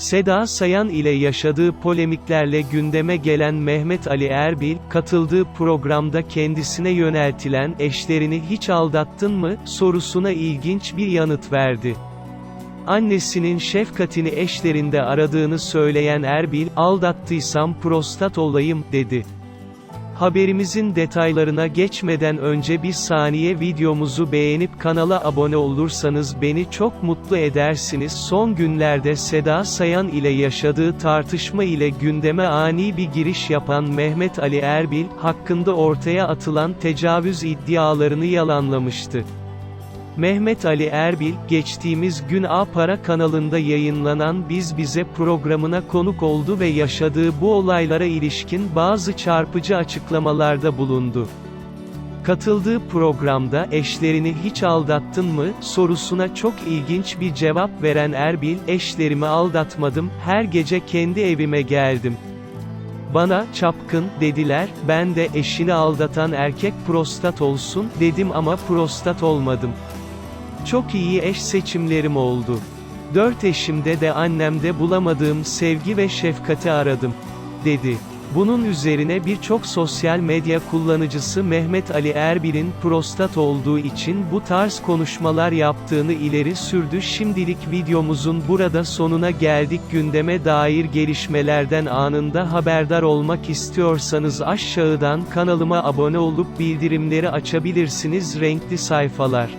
Seda Sayan ile yaşadığı polemiklerle gündeme gelen Mehmet Ali Erbil, katıldığı programda kendisine yöneltilen eşlerini hiç aldattın mı sorusuna ilginç bir yanıt verdi. Annesinin şefkatini eşlerinde aradığını söyleyen Erbil, aldattıysam prostat olayım, dedi. Haberimizin detaylarına geçmeden önce bir saniye videomuzu beğenip kanala abone olursanız beni çok mutlu edersiniz. Son günlerde Seda Sayan ile yaşadığı tartışma ile gündeme ani bir giriş yapan Mehmet Ali Erbil, hakkında ortaya atılan tecavüz iddialarını yalanlamıştı. Mehmet Ali Erbil, geçtiğimiz gün A Para kanalında yayınlanan Biz Bize programına konuk oldu ve yaşadığı bu olaylara ilişkin bazı çarpıcı açıklamalarda bulundu. Katıldığı programda eşlerini hiç aldattın mı sorusuna çok ilginç bir cevap veren Erbil, eşlerimi aldatmadım, her gece kendi evime geldim. Bana, çapkın, dediler, ben de, eşini aldatan erkek prostat olsun, dedim ama prostat olmadım. Çok iyi eş seçimlerim oldu. Dört eşimde de annemde bulamadığım sevgi ve şefkati aradım. Dedi. Bunun üzerine birçok sosyal medya kullanıcısı Mehmet Ali Erbil'in prostat olduğu için bu tarz konuşmalar yaptığını ileri sürdü. Şimdilik videomuzun burada sonuna geldik. Gündeme dair gelişmelerden anında haberdar olmak istiyorsanız aşağıdan kanalıma abone olup bildirimleri açabilirsiniz. Renkli sayfalar